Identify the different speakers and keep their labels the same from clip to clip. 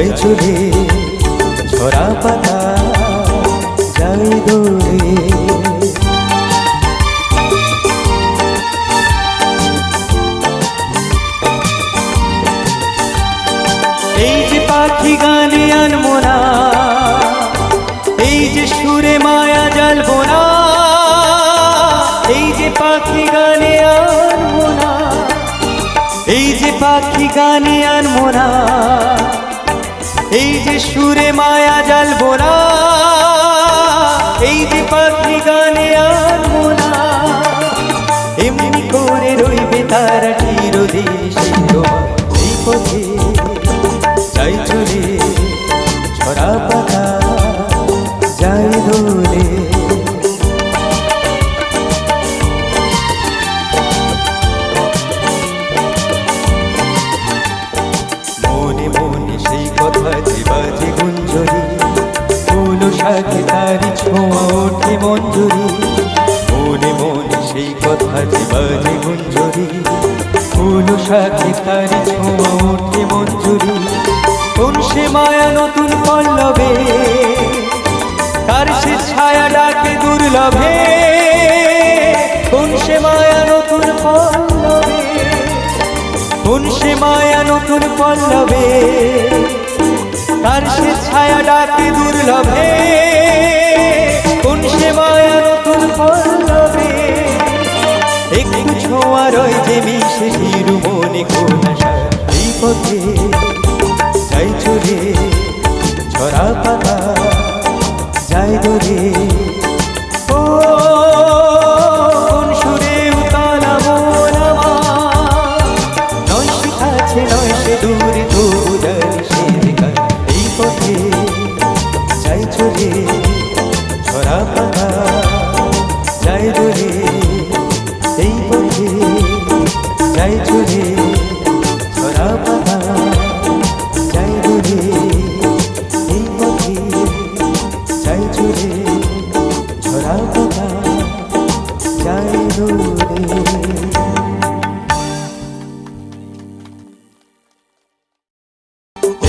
Speaker 1: জয় চলে ছড়া পাতা জয় দোলে এই যে পাখি গানে আনব না এই যে সুরে মায়া জ্বালবো না এই যে পাখি গানে আনব না এই যে পাখি গানে আনব না এই যে সুরে মায়া জাল বোরা এই যে পাখি গানে আর না এমনি করে রইবে তারা চিরদিন। সাথে তারি ওঠে মঞ্জুরি। মনে মনে সেই কথা যে বাজে গুঞ্জরি ফুল সাথে তারি ওঠে মঞ্জুরি। কোন সে মায়া নতুন পল্লবে? কার সে ছায়া ডাকে দুর্লভে। কোন সে মায়া নতুন পল্লবে? কোন সে মায়া নতুন পল্লবে? তার সে ছায়া ডাকে দুর্লভে। ছোঁয়া রয় যে মিশে হিরু মনে কোন আশা এই পথে যাই চলে, ছড়া পাতা যাই দরে ও, কোন সুরে উতালা মন আমার? নয় শিখাছে নয়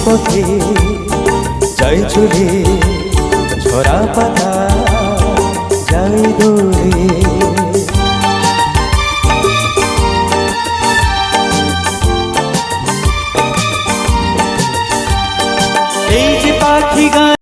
Speaker 1: পথে জয় চলে ছড়া পাতা জয় দৌড়ে এই যে পাখি গান